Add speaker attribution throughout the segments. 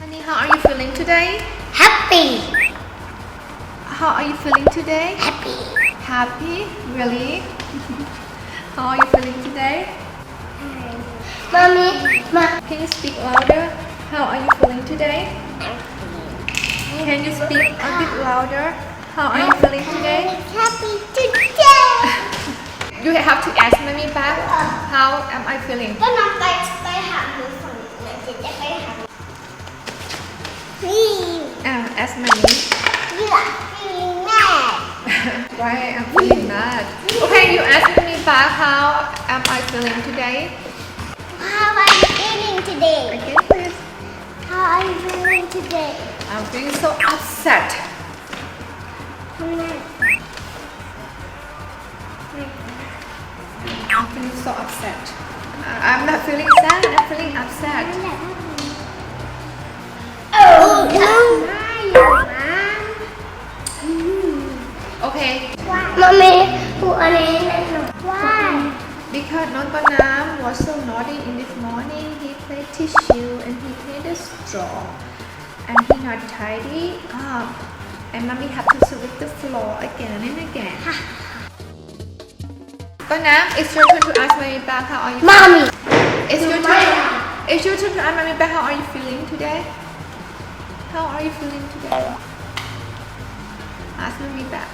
Speaker 1: Honey, how are you feeling today?
Speaker 2: Happy
Speaker 1: How are you feeling today?
Speaker 2: Happy
Speaker 1: Happy? Really? how are you feeling today?
Speaker 2: Mommy Ma
Speaker 1: Can you speak louder? How are you feeling today? Can you speak a bit louder? How are you feeling today?
Speaker 2: Happy today
Speaker 1: You have to ask mommy back. How am I feeling?
Speaker 2: ก็น้องไปไปหาหนูฝั่งนั้นจะจะไปหาพี่
Speaker 1: Ah, ask
Speaker 2: mad.
Speaker 1: Why I'm feeling mad? Okay, you asked me back how am I feeling today?
Speaker 2: How I'm feeling today?
Speaker 1: Okay, please.
Speaker 2: How I'm feeling today?
Speaker 1: I'm feeling so upset. I'm feeling so upset. I'm not feeling sad. I'm feeling upset.
Speaker 2: Mommy, put Why?
Speaker 1: Because Noto Nam was so naughty in this morning. He played tissue and he played a straw. And he not tidy up. And mommy had to sweep the floor again and again. Noto it's your turn to ask mommy back how are you?
Speaker 2: Mommy!
Speaker 1: It's your turn. It's your turn to ask mommy back how are you feeling today? How are you feeling today? Ask mommy back.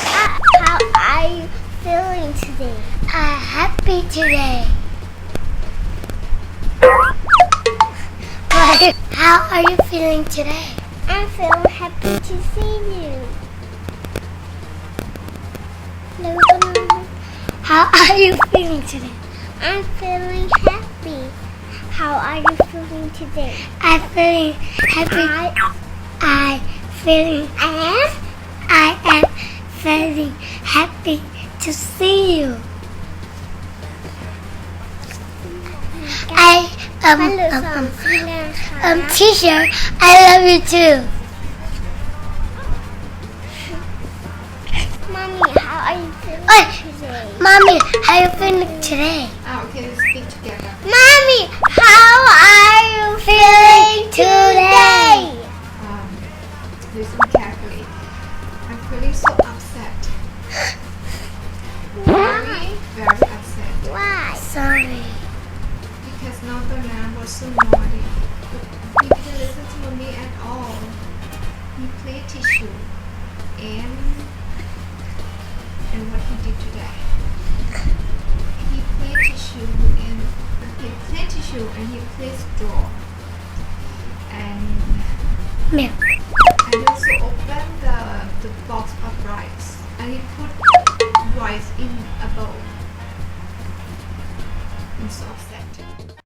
Speaker 2: How are you feeling today? I'm happy today. But how are you feeling today? I'm feeling happy to see you. How are you feeling today? I'm feeling happy. How are you feeling today? I'm feeling happy. I feeling I am I am feeling happy to see you. I um um, um, um teacher, I love you too. Mommy, how are you feeling today? Mommy, how are you feeling today?
Speaker 1: Because Nontanam was so naughty. He didn't listen to me at all. He played tissue. And and what he did today. He played tissue and he played tissue and he played straw. And
Speaker 2: Milk.
Speaker 1: and also opened the, the box of rice and he put rice in a bowl. I'm so upset.